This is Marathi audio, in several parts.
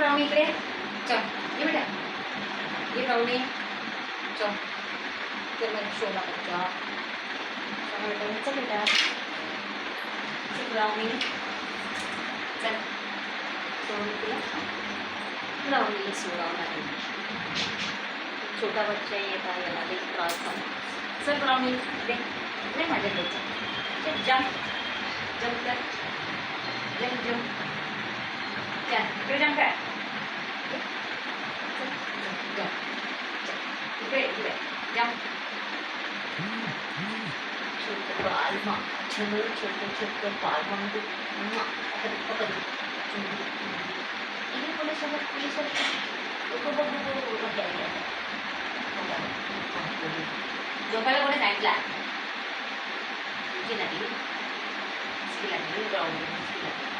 ब्राउनी इकडे चल ये बेटा ये ब्राउनी चल तर मग शोला बच्चा चल बेटा चल बेटा चल ब्राउनी चल सोडून तुला ब्राउनीला सोडावं लागेल छोटा बच्चा येत आहे याला लई त्रास झाला चल ब्राउनी दे दे माझ्या घरचं चल जम जम तर जम जम चल इकडे जम काय যাও ছোট্ট পালমা ছোট ছোট ছোট্ট পালমা এগুলো সবাই পুলিশ জোকালে করে সাইডলা জিলা দিবি স্কিলা দিবি ব্রাউন স্কিলা দিবি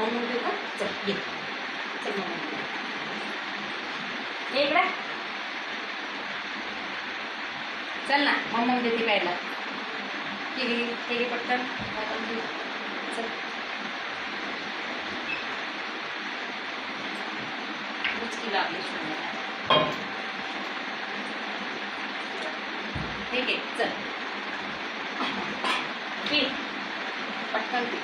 म्हणून देऊ का चल घे चल मग ये इकडे. चल ना मम्मा देते प्यायला. ठीक आहे ठीक आहे पटकन. चल. उचकी लागली शून्य ठीक आहे चल. ठीक पटकन पी